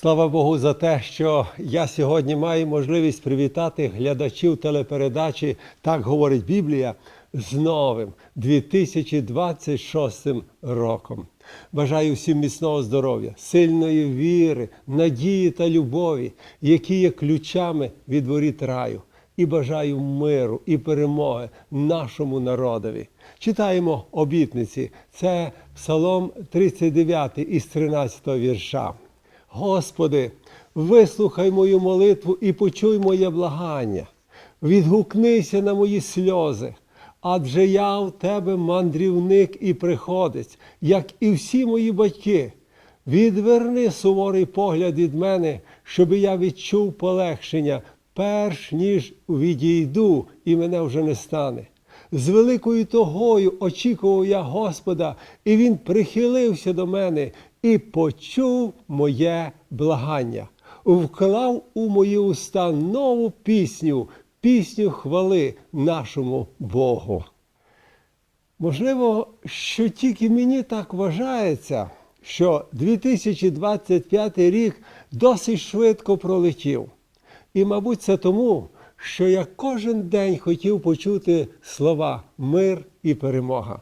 Слава Богу за те, що я сьогодні маю можливість привітати глядачів телепередачі Так говорить Біблія з новим 2026 роком. Бажаю всім міцного здоров'я, сильної віри, надії та любові, які є ключами від воріт раю. І бажаю миру і перемоги нашому народові. Читаємо обітниці. Це Псалом 39 із 13 вірша. Господи, вислухай мою молитву і почуй моє благання. Відгукнися на мої сльози, адже я в тебе мандрівник і приходець, як і всі мої батьки. Відверни суворий погляд від мене, щоб я відчув полегшення, перш ніж відійду, і мене вже не стане. З великою тогою очікував я Господа, і Він прихилився до мене і почув моє благання, вклав у мої уста нову пісню, пісню хвали нашому Богу. Можливо, що тільки мені так вважається, що 2025 рік досить швидко пролетів. І, мабуть, це тому, що я кожен день хотів почути слова мир і перемога.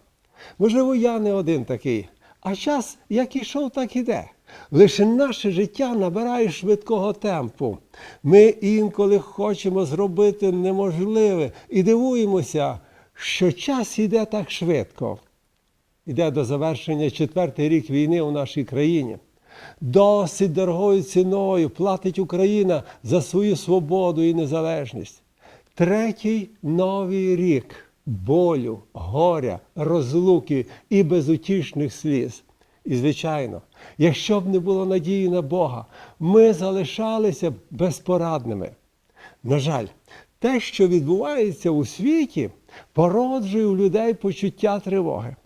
Можливо, я не один такий, а час як ішов, так іде. Лише наше життя набирає швидкого темпу. Ми інколи хочемо зробити неможливе і дивуємося, що час іде так швидко. Іде до завершення четвертий рік війни у нашій країні. Досить дорогою ціною платить Україна за свою свободу і незалежність. Третій новий рік болю, горя, розлуки і безутішних сліз. І, звичайно, якщо б не було надії на Бога, ми залишалися б безпорадними. На жаль, те, що відбувається у світі, породжує у людей почуття тривоги.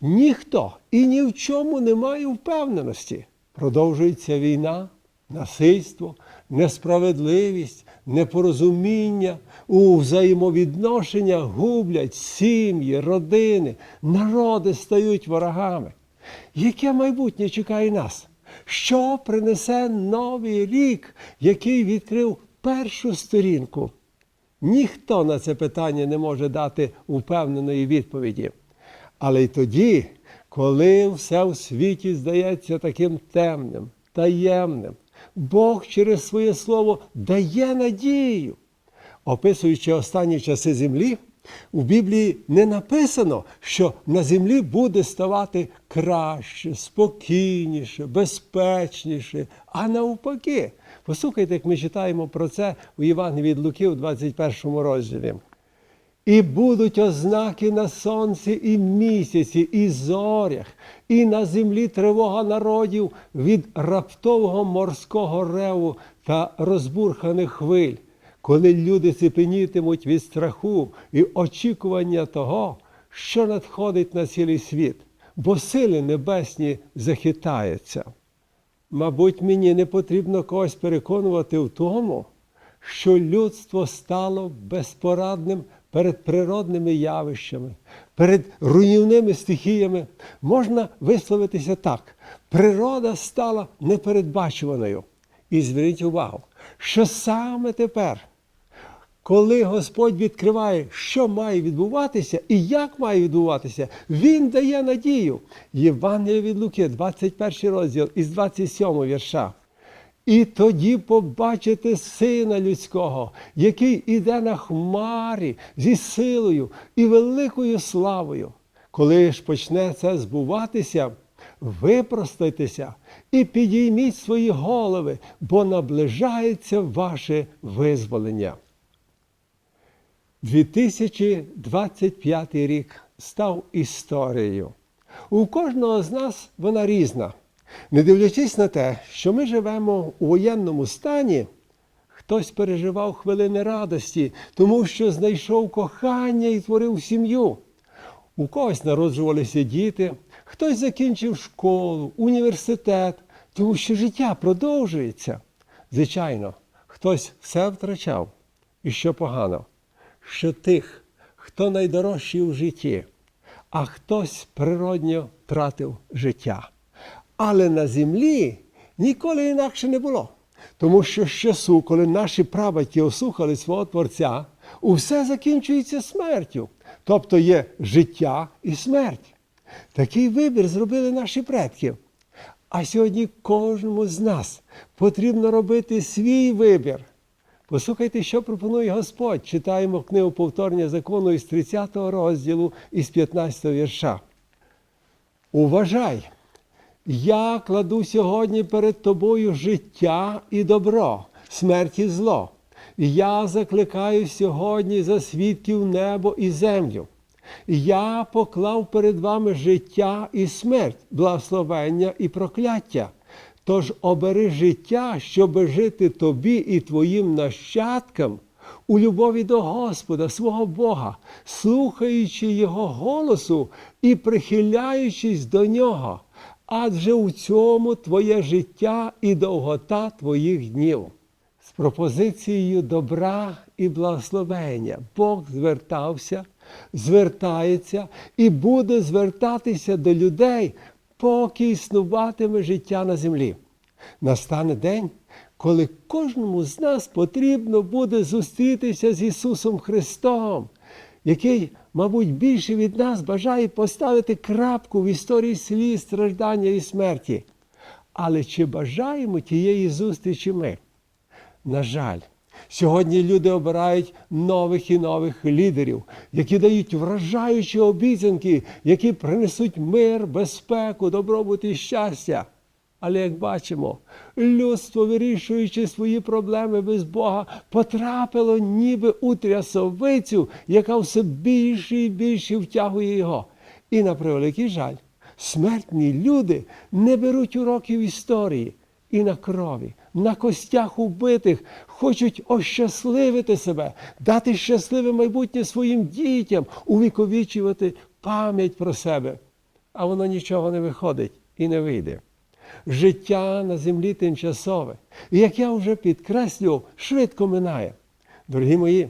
Ніхто і ні в чому не має впевненості. Продовжується війна, насильство, несправедливість, непорозуміння, у взаємовідношеннях гублять сім'ї, родини, народи стають ворогами. Яке майбутнє чекає нас? Що принесе новий рік, який відкрив першу сторінку? Ніхто на це питання не може дати упевненої відповіді. Але й тоді, коли все в світі здається таким темним, таємним, Бог через своє слово дає надію. Описуючи останні часи землі, у Біблії не написано, що на землі буде ставати краще, спокійніше, безпечніше, а навпаки. Послухайте, як ми читаємо про це у Євангелії від Луки у 21 розділі. І будуть ознаки на сонці і місяці, і зорях, і на землі тривога народів від раптового морського реву та розбурханих хвиль, коли люди ціпенітимуть від страху і очікування того, що надходить на цілий світ, бо сили небесні захитаються. Мабуть, мені не потрібно когось переконувати в тому, що людство стало безпорадним перед природними явищами, перед руйнівними стихіями. Можна висловитися так: природа стала непередбачуваною. І зверніть увагу, що саме тепер, коли Господь відкриває, що має відбуватися і як має відбуватися, Він дає надію. Євангелія від Луки, 21 розділ із 27 вірша. І тоді побачите Сина Людського, який іде на хмарі зі силою і великою славою. Коли ж почне це збуватися, випростайтеся і підійміть свої голови, бо наближається ваше визволення. 2025 рік став історією. У кожного з нас вона різна. Не дивлячись на те, що ми живемо у воєнному стані, хтось переживав хвилини радості, тому що знайшов кохання і творив сім'ю. У когось народжувалися діти, хтось закінчив школу, університет, тому що життя продовжується. Звичайно, хтось все втрачав. І що погано, що тих, хто найдорожчий у житті, а хтось природньо втратив життя. Але на землі Ніколи інакше не було. Тому що з часу, коли наші прабатьки ослухали свого Творця, усе закінчується смертю. Тобто є життя і смерть. Такий вибір зробили наші предки. А сьогодні кожному з нас потрібно робити свій вибір. Послухайте, що пропонує Господь. Читаємо книгу повторення закону із 30 розділу із 15 вірша. Уважай, я кладу сьогодні перед тобою життя і добро, смерть і зло. Я закликаю сьогодні за свідків небо і землю. Я поклав перед вами життя і смерть, благословення і прокляття. Тож обери життя, щоб жити тобі і твоїм нащадкам у любові до Господа, свого Бога, слухаючи Його голосу і прихиляючись до нього, адже у цьому твоє життя і довгота твоїх днів. З пропозицією добра і благословення Бог звертався, звертається і буде звертатися до людей, поки існуватиме життя на землі. Настане день, коли кожному з нас потрібно буде зустрітися з Ісусом Христом, який, мабуть, більше від нас бажає поставити крапку в історії сліз, страждання і смерті. Але чи бажаємо тієї зустрічі ми? На жаль, сьогодні люди обирають нових і нових лідерів, які дають вражаючі обіцянки, які принесуть мир, безпеку, добробут і щастя. Але як бачимо, людство, вирішуючи свої проблеми без Бога, потрапило ніби у трясовицю, яка все більше і більше втягує його. І на превеликий жаль, смертні люди не беруть уроків історії і на крові, на костях убитих хочуть ощасливити себе, дати щасливе майбутнє своїм дітям, увіковічувати пам'ять про себе. А воно нічого не виходить і не вийде. Життя на землі тимчасове, і як я вже підкреслював, швидко минає. Дорогі мої,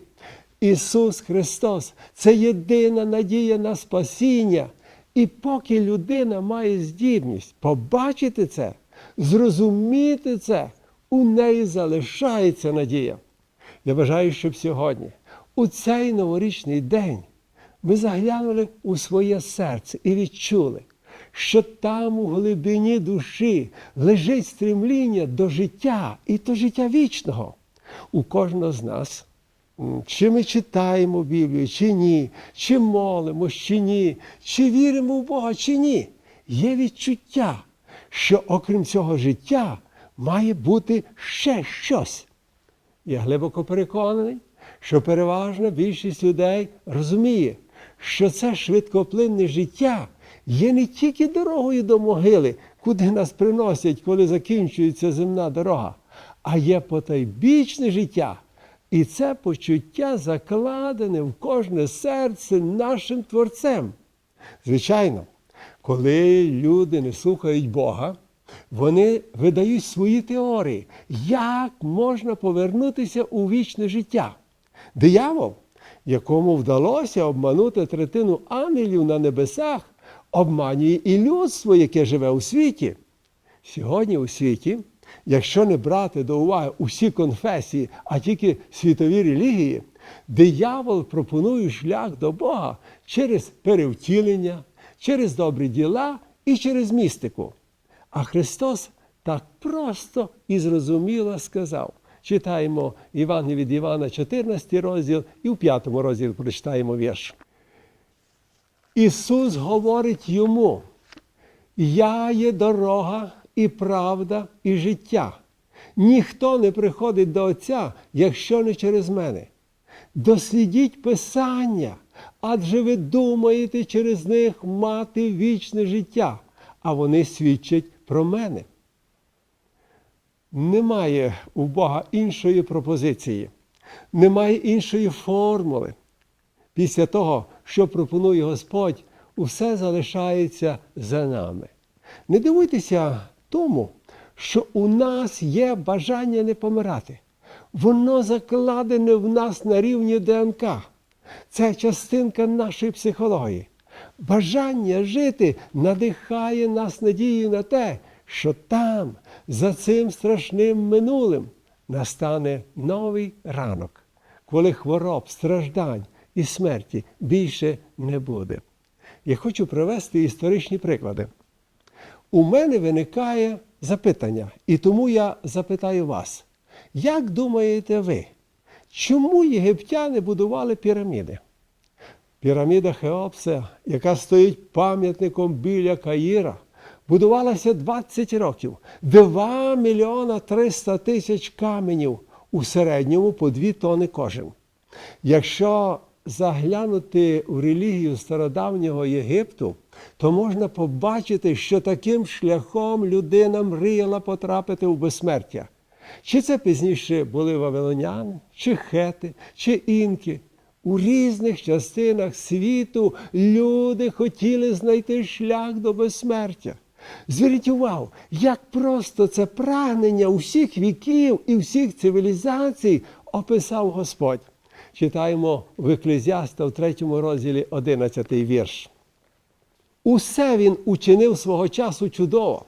Ісус Христос це єдина надія на спасіння. І поки людина має здібність побачити це, зрозуміти це, у неї залишається надія. Я бажаю, щоб сьогодні, у цей новорічний день, ми заглянули у своє серце і відчули, що там у глибині душі лежить стремління до життя і до життя вічного. У кожного з нас. Чи ми читаємо Біблію, чи ні, чи молимось, чи ні, чи віримо в Бога, чи ні. Є відчуття, що окрім цього життя має бути ще щось. Я глибоко переконаний, що переважна більшість людей розуміє, що це швидкоплинне життя є не тільки дорогою до могили, куди нас приносять, коли закінчується земна дорога, а є потайбічне життя. І це почуття закладене в кожне серце нашим Творцем. Звичайно, коли люди не слухають Бога, вони видають свої теорії, як можна повернутися у вічне життя. Диявол, якому вдалося обманути третину ангелів на небесах, обманює і людство, яке живе у світі. Сьогодні у світі, якщо не брати до уваги усі конфесії, а тільки світові релігії, диявол пропонує шлях до Бога через перевтілення, через добрі діла і через містику. А Христос так просто і зрозуміло сказав. Читаємо Іван від Івана, 14 розділ, і в 5 розділі прочитаємо вірш. Ісус говорить йому: Я є дорога і правда, і життя. Ніхто не приходить до Отця, якщо не через мене. Дослідіть Писання, адже ви думаєте через них мати вічне життя, а вони свідчать про мене. Немає у Бога іншої пропозиції, немає іншої формули. Після того, що пропонує Господь, усе залишається за нами. Не дивуйтеся тому, що у нас є бажання не помирати. Воно закладене в нас на рівні ДНК. Це частинка нашої психології. Бажання жити надихає нас надією на те, що там, за цим страшним минулим, настане новий ранок, коли хвороб, страждань і смерті більше не буде. Я хочу привести історичні приклади. У мене виникає запитання, і тому я запитаю вас, як думаєте ви, чому єгиптяни будували піраміди? Піраміда Хеопса, яка стоїть пам'ятником біля Каїра, будувалася 20 років, 2 мільйона 300 тисяч каменів, у середньому по 2 тони кожен. Якщо заглянути в релігію стародавнього Єгипту, то можна побачити, що таким шляхом людина мріяла потрапити в безсмертя. Чи це пізніше були вавилоняни, чи хети, чи інки. У різних частинах світу люди хотіли знайти шлях до безсмертя. Зверніть увагу, як просто це прагнення усіх віків і всіх цивілізацій описав Господь. Читаємо в Еклезіаста в 3 розділі 11 вірш. Усе він учинив свого часу чудово,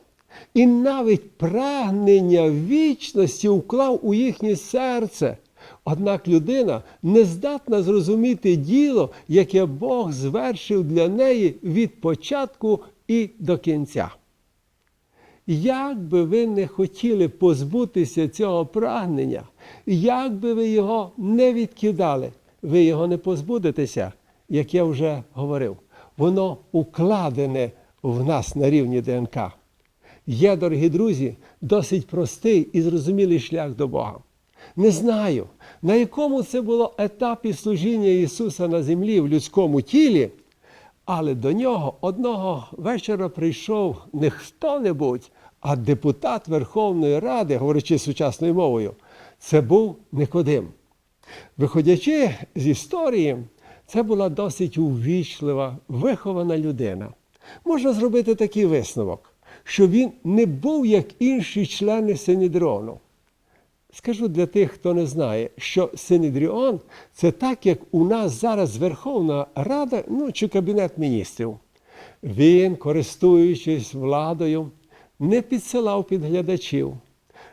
і навіть прагнення вічності вклав у їхнє серце. Однак людина не здатна зрозуміти діло, яке Бог звершив для неї від початку і до кінця. Як би ви не хотіли позбутися цього прагнення, як би ви його не відкидали, ви його не позбудетеся, як я вже говорив. Воно укладене в нас на рівні ДНК. Є, дорогі друзі, досить простий і зрозумілий шлях до Бога. Не знаю, на якому це було етапі служіння Ісуса на землі в людському тілі, але до нього одного вечора прийшов не хто-небудь, а депутат Верховної Ради, говорячи сучасною мовою, це був Никодим. Виходячи з історії, це була досить увічлива, вихована людина. Можна зробити такий висновок, що він не був як інші члени Синедріону. Скажу для тих, хто не знає, що Синедріон це так, як у нас зараз Верховна Рада ну, чи Кабінет міністрів. Він, користуючись владою, не підсилав підглядачів,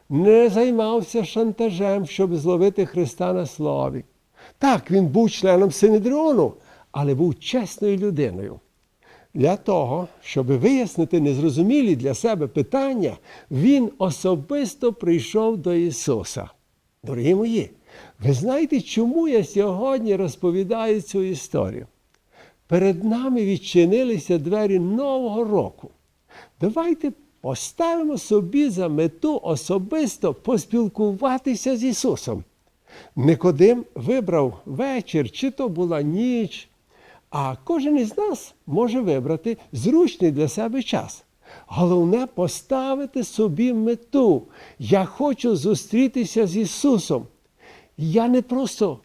не займався шантажем, щоб зловити Христа на слові. Так, він був членом Синедріону, але був чесною людиною. Для того, щоб вияснити незрозумілі для себе питання, він особисто прийшов до Ісуса. Дорогі мої, ви знаєте, чому я сьогодні розповідаю цю історію? Перед нами відчинилися двері Нового року. Давайте поставимо собі за мету особисто поспілкуватися з Ісусом. Никодим вибрав вечір, чи то була ніч, а кожен із нас може вибрати зручний для себе час. Головне поставити собі мету. Я хочу зустрітися з Ісусом. Я не просто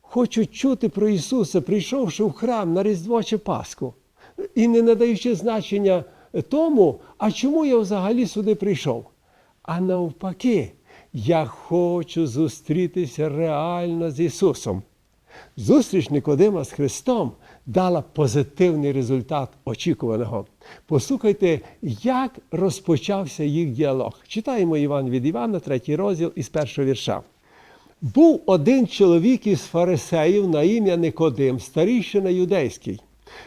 хочу чути про Ісуса, прийшовши в храм на Різдво чи Пасху, і не надаючи значення тому, а чому я взагалі сюди прийшов. А навпаки, я хочу зустрітися реально з Ісусом. Зустріч Никодима з Христом дала позитивний результат очікуваного. Послухайте, як розпочався їх діалог. Читаємо Іван від Івана, третій розділ із першого вірша. Був один чоловік із фарисеїв на ім'я Никодим, старішина юдейський.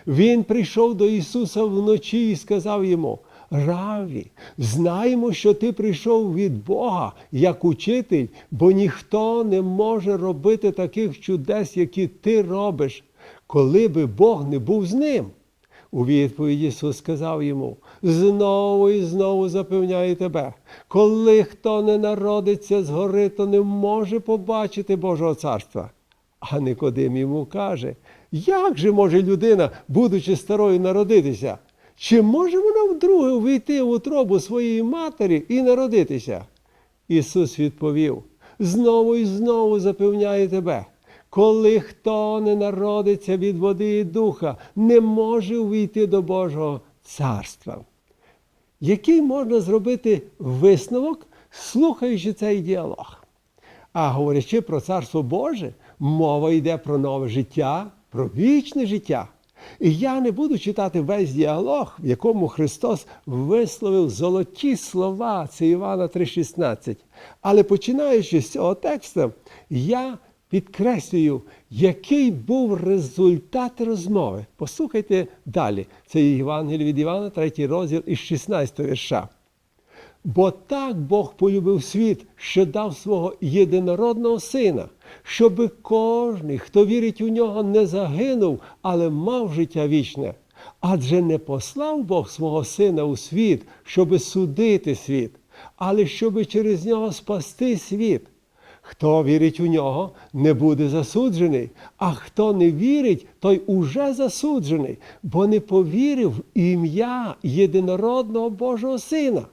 Він прийшов до Ісуса вночі і сказав йому: Раві, знаємо, що ти прийшов від Бога як учитель, бо ніхто не може робити таких чудес, які ти робиш, коли би Бог не був з ним. У відповідь Ісус сказав йому: знову і знову запевняю тебе, коли хто не народиться згори, то не може побачити Божого царства. А Никодим йому каже, як же може людина, будучи старою, народитися? Чи може вона вдруге увійти в утробу своєї матері і народитися? Ісус відповів: знову і знову запевняю тебе, коли хто не народиться від води і духа, не може увійти до Божого царства. Який можна зробити висновок, слухаючи цей діалог? А говорячи про Царство Боже, мова йде про нове життя, про вічне життя. І я не буду читати весь діалог, в якому Христос висловив золоті слова, це Івана 3,16. Але починаючи з цього тексту, я підкреслюю, який був результат розмови. Послухайте далі. Це Євангеліє від Івана, 3 розділ із 16 вірша. Бо так Бог полюбив світ, що дав свого єдинородного сина, щоби кожний, хто вірить у нього, не загинув, але мав життя вічне. Адже не послав Бог свого сина у світ, щоби судити світ, але щоби через нього спасти світ. Хто вірить у нього, не буде засуджений, а хто не вірить, той уже засуджений, бо не повірив в ім'я єдинородного Божого Сина.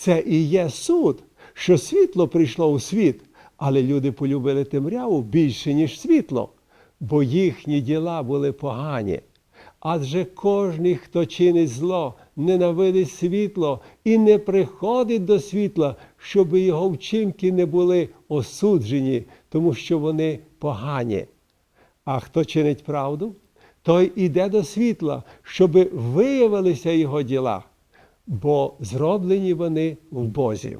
Це і є суд, що світло прийшло у світ, але люди полюбили темряву більше, ніж світло, бо їхні діла були погані. Адже кожний, хто чинить зло, ненавидить світло і не приходить до світла, щоб його вчинки не були осуджені, тому що вони погані. А хто чинить правду, той іде до світла, щоб виявилися його діла, бо зроблені вони в Бозі.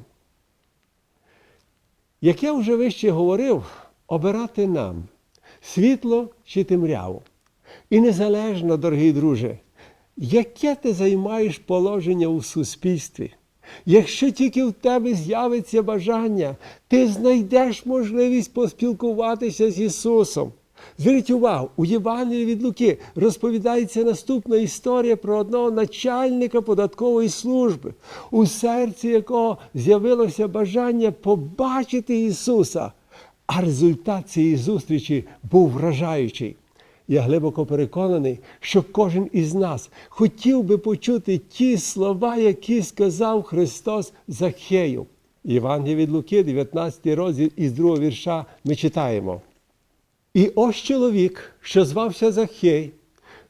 Як я вже вище говорив, обирати нам світло чи темряву. І незалежно, дорогий друже, яке ти займаєш положення у суспільстві, якщо тільки в тебе з'явиться бажання, ти знайдеш можливість поспілкуватися з Ісусом. Зверніть увагу, у Євангелії від Луки розповідається наступна історія про одного начальника податкової служби, у серці якого з'явилося бажання побачити Ісуса. А результат цієї зустрічі був вражаючий. Я глибоко переконаний, що кожен із нас хотів би почути ті слова, які сказав Христос Захею. Євангелія від Луки, 19 розділ із 2 вірша, ми читаємо. І ось чоловік, що звався Захей,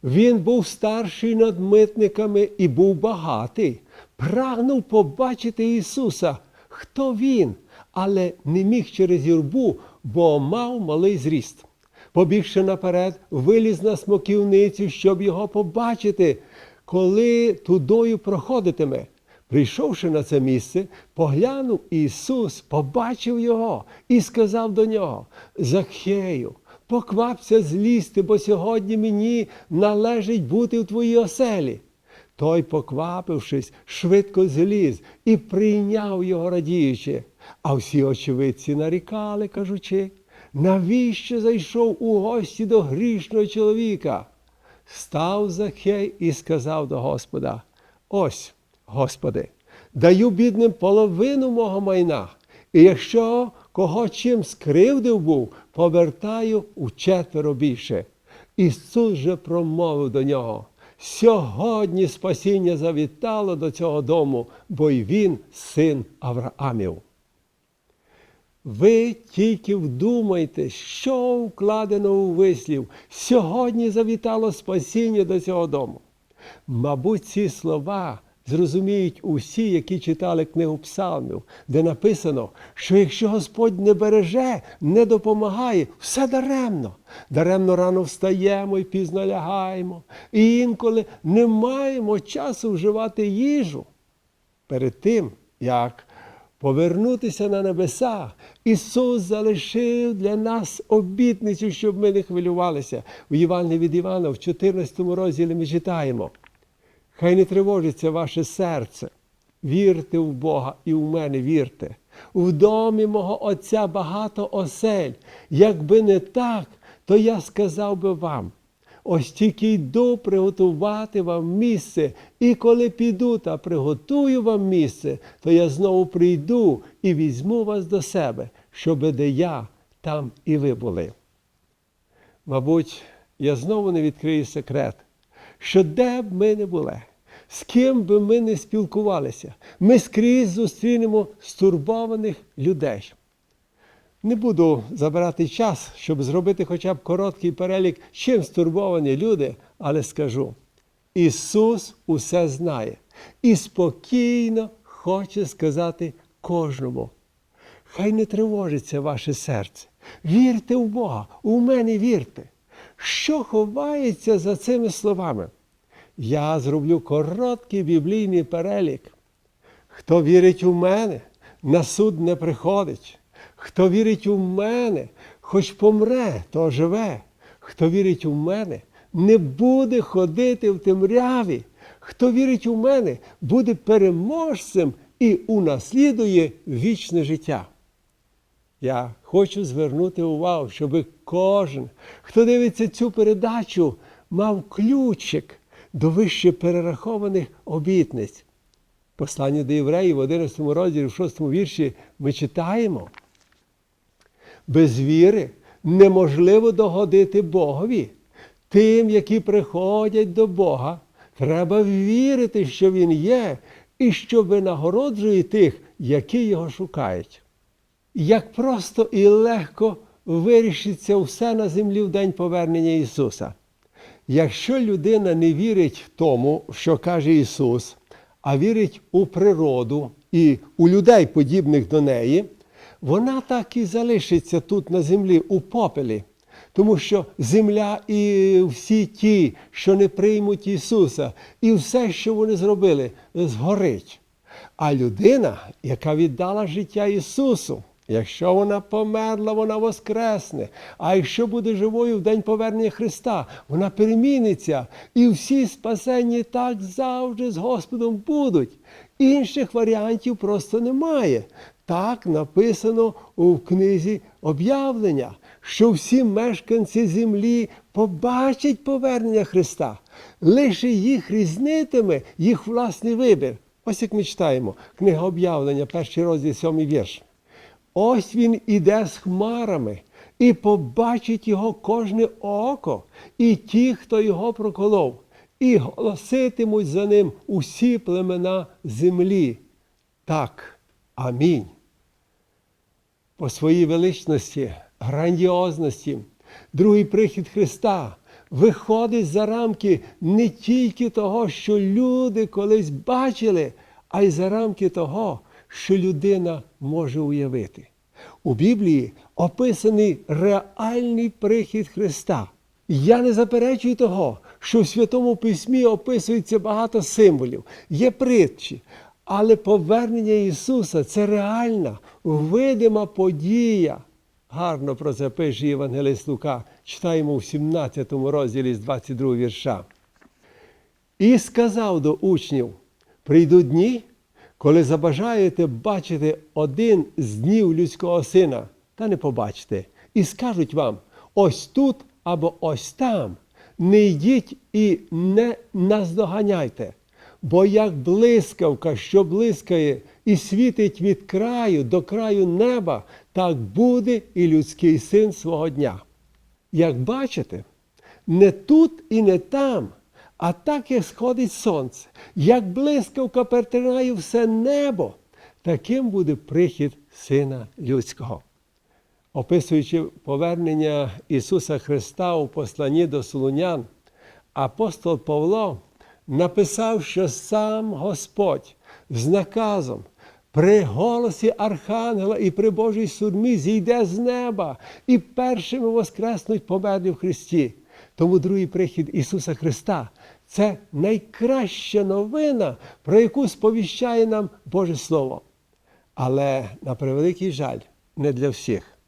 він був старший над митниками і був багатий, прагнув побачити Ісуса, хто він, але не міг через юрбу, бо мав малий зріст. Побігши наперед, виліз на смоківницю, щоб його побачити, коли тудою проходитиме. Прийшовши на це місце, поглянув Ісус, побачив його і сказав до нього: Захею, поквапся злізти, бо сьогодні мені належить бути в твоїй оселі. Той, поквапившись, швидко зліз і прийняв його радіючи. А всі очевидці нарікали, кажучи, навіщо зайшов у гості до грішного чоловіка? Став Захей і сказав до Господа: Ось, Господи, даю бідним половину мого майна, і якщо кого чим скривдив був, повертаю у четверо більше. Ісус же промовив до нього. Сьогодні спасіння завітало до цього дому, бо й він син Авраамів. Ви тільки вдумайте, що вкладено у вислів. Сьогодні завітало спасіння до цього дому. Мабуть, ці слова зрозуміють усі, які читали книгу Псалмів, де написано, що якщо Господь не береже, не допомагає, все даремно. Даремно рано встаємо і пізно лягаємо. І інколи не маємо часу вживати їжу. Перед тим, як повернутися на небеса, Ісус залишив для нас обітницю, щоб ми не хвилювалися. У Євангелії від Івана в 14 розділі ми читаємо. Хай не тривожиться ваше серце. Вірте в Бога і в мене вірте. В домі мого Отця багато осель. Якби не так, то я сказав би вам. Ось тільки йду приготувати вам місце, і коли піду та приготую вам місце, то я знову прийду і візьму вас до себе, щоби де я, там і ви були. Мабуть, я знову не відкрию секрет, що де б ми не були, з ким би ми не спілкувалися, ми скрізь зустрінемо стурбованих людей. Не буду забирати час, щоб зробити хоча б короткий перелік, чим стурбовані люди, але скажу: Ісус усе знає і спокійно хоче сказати кожному. Хай не тривожиться ваше серце. Вірте в Бога, у мене вірте. Що ховається за цими словами? Я зроблю короткий біблійний перелік. Хто вірить у мене, на суд не приходить. Хто вірить у мене, хоч помре, то живе. Хто вірить у мене, не буде ходити в темряві. Хто вірить у мене, буде переможцем і унаслідує вічне життя. Я хочу звернути увагу, щоб кожен, хто дивиться цю передачу, мав ключик до вище перерахованих обітниць. Послання до євреїв в 11 розділі, в 6 вірші ми читаємо. Без віри неможливо догодити Богові. Тим, які приходять до Бога, треба вірити, що Він є, і що винагороджує тих, які його шукають. Як просто і легко вирішиться все на землі в день повернення Ісуса. Якщо людина не вірить тому, що каже Ісус, а вірить у природу і у людей, подібних до неї, вона так і залишиться тут на землі у попелі. Тому що земля і всі ті, що не приймуть Ісуса, і все, що вони зробили, згорить. А людина, яка віддала життя Ісусу, якщо вона померла, вона воскресне. А якщо буде живою в день повернення Христа, вона переміниться. І всі спасенні так завжди з Господом будуть. Інших варіантів просто немає. Так написано у книзі об'явлення, що всі мешканці землі побачать повернення Христа. Лише їх різнитиме їх власний вибір. Ось як ми читаємо, книга об'явлення, перший розділ, сьомий вірш. Ось він іде з хмарами, і побачить його кожне око, і ті, хто його проколов, і голоситимуть за ним усі племена землі. Так, амінь. По своїй величності, грандіозності, другий прихід Христа виходить за рамки не тільки того, що люди колись бачили, а й за рамки того, що людина може уявити. У Біблії описаний реальний прихід Христа. Я не заперечую того, що в Святому Письмі описується багато символів, є притчі, але повернення Ісуса це реальна, видима подія. Гарно про це пише Євангелист Лука, читаємо в 17 розділі з 22 вірша. І сказав до учнів: прийдуть дні, коли забажаєте бачити один з днів людського сина, та не побачите, і скажуть вам: ось тут або ось там. Не йдіть і не наздоганяйте, бо як блискавка, що блискає і світить від краю до краю неба, так буде і людський син свого дня. Як бачите, не тут і не там, а так, як сходить сонце, як блискавка перетинає все небо, таким буде прихід Сина Людського. Описуючи повернення Ісуса Христа у посланні до Солунян, апостол Павло написав, що сам Господь з наказом при голосі Архангела і при Божій сурмі зійде з неба і першими воскреснуть померлі в Христі. Тому другий прихід Ісуса Христа це найкраща новина, про яку сповіщає нам Боже Слово. Але на превеликий жаль, не для всіх.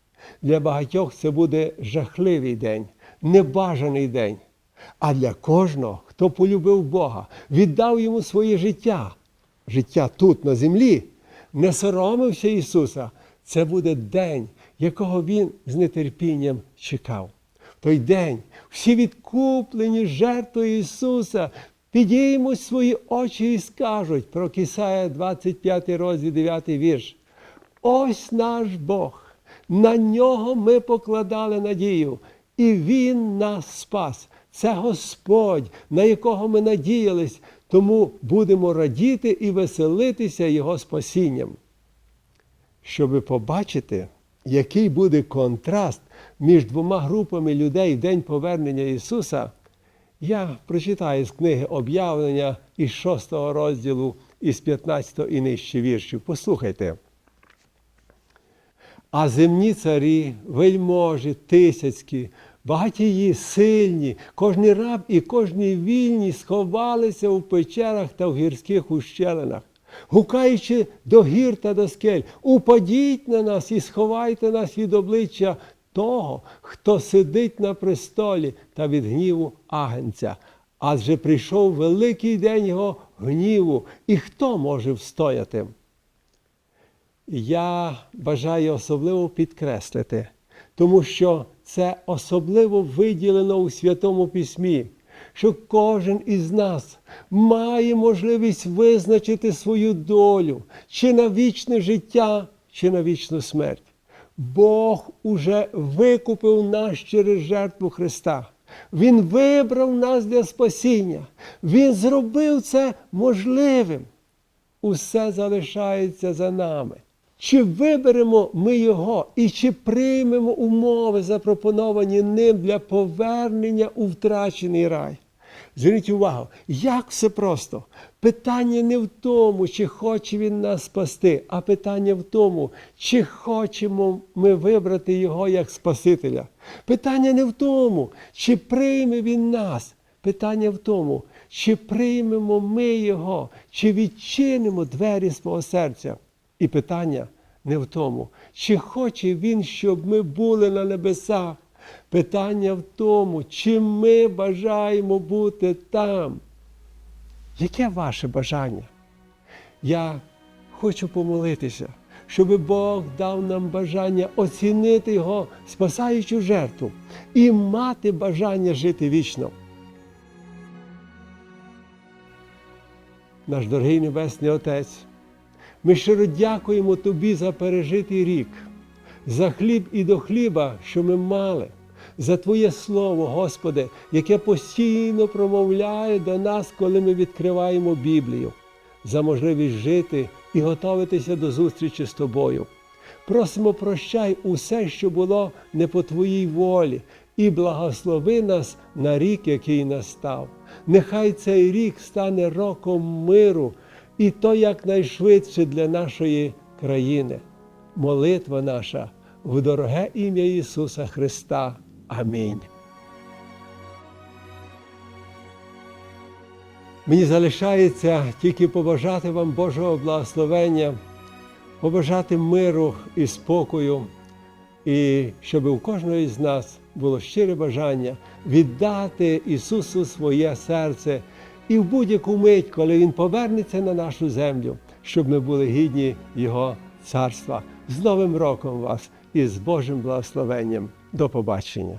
Для багатьох це буде жахливий день, небажаний день. А для кожного, хто полюбив Бога, віддав йому своє життя, життя тут, на землі, не соромився Ісуса, це буде день, якого Він з нетерпінням чекав. Той день всі відкуплені жертвою Ісуса підіймуть свої очі і скажуть про Кисая 25 розділ 9 вірш. Ось наш Бог. На нього ми покладали надію, і Він нас спас. Це Господь, на якого ми надіялись, тому будемо радіти і веселитися Його спасінням. Щоби побачити, який буде контраст між двома групами людей в день повернення Ісуса, я прочитаю з книги об'явлення із 6 розділу, із 15 і нижче віршів. Послухайте. А земні царі, вельможі, тисяцькі, багатії, сильні, кожний раб і кожний вільні сховалися у печерах та в гірських ущелинах, гукаючи до гір та до скель, упадіть на нас і сховайте нас від обличчя того, хто сидить на престолі та від гніву агенця. Адже прийшов великий день його гніву, і хто може встояти? Я бажаю особливо підкреслити, тому що це особливо виділено у Святому Письмі, що кожен із нас має можливість визначити свою долю чи на вічне життя, чи на вічну смерть. Бог уже викупив нас через жертву Христа. Він вибрав нас для спасіння. Він зробив це можливим. Усе залишається за нами. Чи виберемо ми його і чи приймемо умови, запропоновані ним для повернення у втрачений рай? Зверніть увагу, як все просто. Питання не в тому, чи хоче він нас спасти, а питання в тому, чи хочемо ми вибрати його як Спасителя. Питання не в тому, чи прийме він нас. Питання в тому, чи приймемо ми його, чи відчинимо двері свого серця. І питання не в тому, чи хоче він, щоб ми були на небесах. Питання в тому, чи ми бажаємо бути там. Яке ваше бажання? Я хочу помолитися, щоб Бог дав нам бажання оцінити Його спасаючу жертву і мати бажання жити вічно. Наш дорогий Небесний Отець, ми щиро дякуємо Тобі за пережитий рік, за хліб і до хліба, що ми мали, за Твоє Слово, Господи, яке постійно промовляє до нас, коли ми відкриваємо Біблію, за можливість жити і готуватися до зустрічі з Тобою. Просимо прощай усе, що було не по Твоїй волі, і благослови нас на рік, який настав. Нехай цей рік стане роком миру, і то якнайшвидше для нашої країни. Молитва наша в дороге ім'я Ісуса Христа. Амінь. Мені залишається тільки побажати вам Божого благословення, побажати миру і спокою, і щоб у кожного із нас було щире бажання віддати Ісусу своє серце і в будь-яку мить, коли Він повернеться на нашу землю, щоб ми були гідні Його царства. З Новим роком вас і з Божим благословенням. До побачення.